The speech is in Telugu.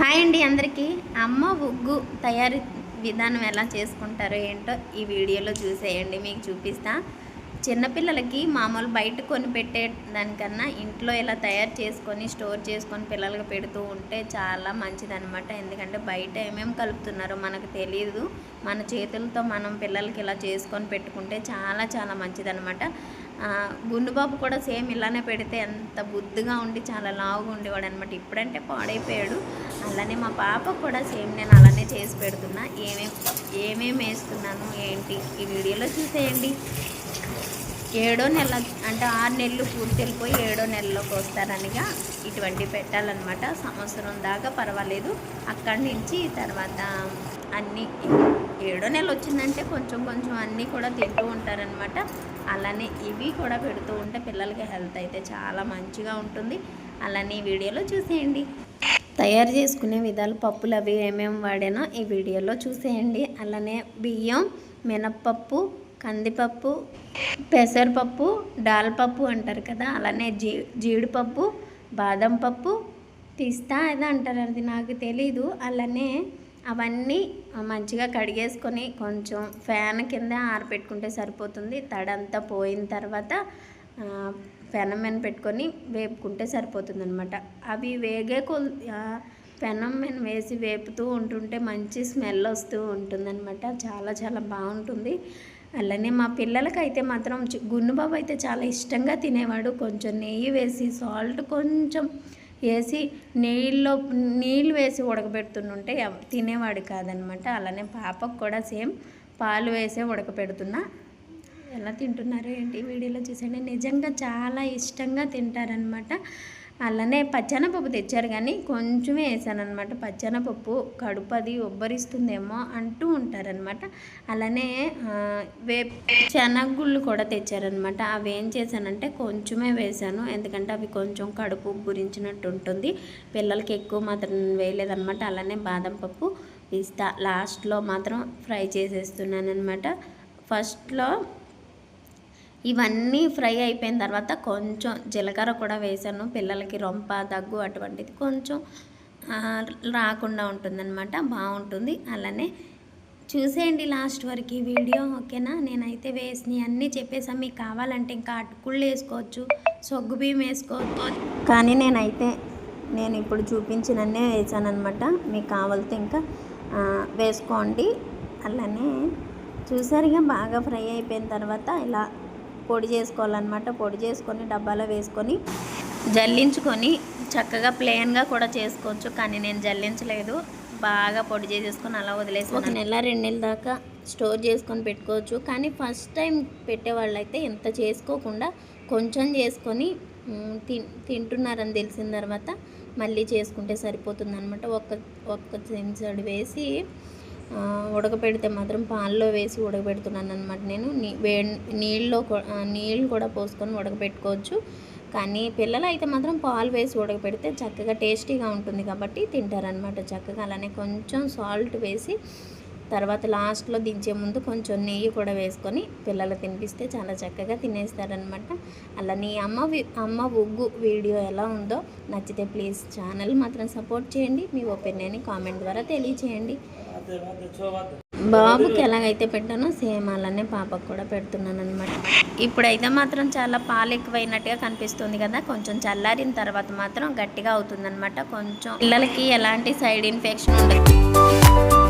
హాయ్ అండి అందరికీ. అమ్మ ఉగ్గు తయారీ విధానం ఎలా చేసుకుంటారో ఏంటో ఈ వీడియోలో చూసేయండి మీకు చూపిస్తా. చిన్నపిల్లలకి మామూలు బయట కొని పెట్టే దానికన్నా ఇంట్లో ఇలా తయారు చేసుకొని స్టోర్ చేసుకొని పిల్లలకి పెడుతూ ఉంటే చాలా మంచిదనమాట ఎందుకంటే బయట ఏమేమి కలుపుతున్నారో మనకు తెలియదు మన చేతులతో మనం పిల్లలకి ఇలా చేసుకొని పెట్టుకుంటే చాలా చాలా మంచిదనమాట గుండుబాబు కూడా సేమ్ ఇలానే పెడితే ఎంత బుద్ధిగా ఉండి చాలా లావుగా ఉండేవాడు అనమాట ఇప్పుడంటే పాడైపోయాడు. అలానే మా పాప కూడా సేమ్ నేను అలానే చేసి పెడుతున్నా. ఏమేం ఏమేమి వేస్తున్నాను ఏంటి? ఈ వీడియోలో చూసేయండి. ఏడో నెల అంటే ఆరు నెలలు పూర్తి వెళ్ళిపోయి ఏడో నెలలోకి వస్తారనిగా ఇటువంటి పెట్టాలన్నమాట. సంవత్సరం దాకా పర్వాలేదు. అక్కడి నుంచి తర్వాత అన్నీ ఏడో నెల వచ్చిందంటే కొంచెం కొంచెం అన్నీ కూడా తింటూ ఉంటారనమాట అలానే ఇవి కూడా పెడుతూ ఉంటే పిల్లలకి హెల్త్ అయితే చాలా మంచిగా ఉంటుంది. అలానే ఈ వీడియోలో చూసేయండి. తయారు చేసుకునే విధాలు పప్పులు అవి ఏమేమి వాడానో ఈ వీడియోలో చూసేయండి. అలానే బియ్యం మినప్పప్పు కందిపప్పు పెసరపప్పు దాల్పప్పు అంటారు కదా అలానే జీ జీడిపప్పు బాదం పప్పు పిస్తా ఏదో అంటారు. అది నాకు తెలీదు. అలానే అవన్నీ మంచిగా కడిగేసుకొని కొంచెం ఫ్యాన్ కింద ఆరబెట్టుకుంటే సరిపోతుంది. తడంతా పోయిన తర్వాత పెనం మీద పెట్టుకొని వేపుకుంటే సరిపోతుందనమాట అవి వేగే కొల్ పెనం మీద వేసి వేపుతూ ఉంటుంటే మంచి స్మెల్ వస్తూ ఉంటుందన్నమాట. చాలా చాలా బాగుంటుంది. అలానే మా పిల్లలకైతే మాత్రం గున్ను గున్నుబాబు అయితే చాలా ఇష్టంగా తినేవాడు. కొంచెం నెయ్యి వేసి సాల్ట్ కొంచెం వేసి నెయ్యిలో నీళ్ళు వేసి ఉడకబెడుతుంటే తినేవాడు కాదనమాట అలానే పాపకు కూడా సేమ్ పాలు వేసే ఉడకబెడుతున్నా. ఎలా తింటున్నారు ఏంటి వీడియోలో చూసండి నిజంగా చాలా ఇష్టంగా తింటారనమాట అలానే పచ్చనపప్పు తెచ్చారు కానీ కొంచెమే వేసాను అనమాట పచ్చనపప్పు కడుపు అది ఉబ్బరిస్తుందేమో అంటూ ఉంటారనమాట అలానే ఆ, వే శనగుళ్ళు కూడా తెచ్చారనమాట అవి ఏం చేశానంటే కొంచెమే వేసాను. ఎందుకంటే అవి కొంచెం కడుపు ఉబ్బురించినట్టు ఉంటుంది. పిల్లలకి ఎక్కువ మాత్రం వేయలేదనమాట అలానే బాదం పప్పు పిస్తా లాస్ట్లో మాత్రం ఫ్రై చేసేస్తున్నాను అనమాట ఫస్ట్లో ఇవన్నీ ఫ్రై అయిపోయిన తర్వాత కొంచెం జీలకర్ర కూడా వేసాను. పిల్లలకి రొంప దగ్గు అటువంటిది కొంచెం రాకుండా ఉంటుందన్నమాట. బాగుంటుంది. అలానే చూసేయండి లాస్ట్ వరకు ఈ వీడియో ఓకేనా? నేనైతే వేసి అన్నీ చెప్పేసా. మీకు కావాలంటే ఇంకా అటుకుళ్ళు వేసుకోవచ్చు సొగ్గు బియ్యం వేసుకోవచ్చు. కానీ నేనైతే నేను ఇప్పుడు చూపించినన్నే వేసానమాట మీకు కావాలితే ఇంకా వేసుకోండి. అలానే చూసారుగా బాగా ఫ్రై అయిపోయిన తర్వాత ఇలా పొడి చేసుకోవాలన్నమాట. పొడి చేసుకొని డబ్బాలో వేసుకొని జల్లించుకొని చక్కగా ప్లెయిన్గా కూడా చేసుకోవచ్చు. కానీ నేను జల్లించలేదు. బాగా పొడి చేసేసుకొని అలా వదిలేసి ఒక నెల రెండు నెలల దాకా స్టోర్ చేసుకొని పెట్టుకోవచ్చు. కానీ ఫస్ట్ టైం పెట్టేవాళ్ళు అయితే ఇంత చేసుకోకుండా కొంచెం చేసుకొని తి తింటున్నారని తెలిసిన తర్వాత మళ్ళీ చేసుకుంటే సరిపోతుంది అనమాట ఒక్క ఒక్క చెంచడు వేసి ఉడకపెడితే మాత్రం పాల్లో వేసి ఉడకబెడుతున్నాను అనమాట నేను. నీ వే నీళ్ళలో నీళ్ళు కూడా పోసుకొని ఉడకబెట్టుకోవచ్చు కానీ పిల్లలు అయితే మాత్రం పాలు వేసి ఉడకబెడితే చక్కగా టేస్టీగా ఉంటుంది కాబట్టి తింటారనమాట చక్కగా. అలానే కొంచెం సాల్ట్ వేసి తర్వాత లాస్ట్లో దించే ముందు కొంచెం నెయ్యి కూడా వేసుకొని పిల్లలు తినిపిస్తే చాలా చక్కగా తినేస్తారనమాట అలా నీ అమ్మ అమ్మ ఉగ్గు వీడియో ఎలా ఉందో నచ్చితే ప్లీజ్ ఛానల్ మాత్రం సపోర్ట్ చేయండి. మీ ఒపీనియన్ కామెంట్ ద్వారా తెలియచేయండి. బాబుకి ఎలాగైతే పెట్టానో సేమ్ అలానే పాపకు కూడా పెడుతున్నాను అనమాట ఇప్పుడైతే మాత్రం చాలా పాలు ఎక్కువైనట్టుగా కనిపిస్తుంది కదా. కొంచెం చల్లారిన తర్వాత మాత్రం గట్టిగా అవుతుందన్నమాట. కొంచెం పిల్లలకి ఎలాంటి సైడ్ ఇన్ఫెక్షన్ ఉండదు.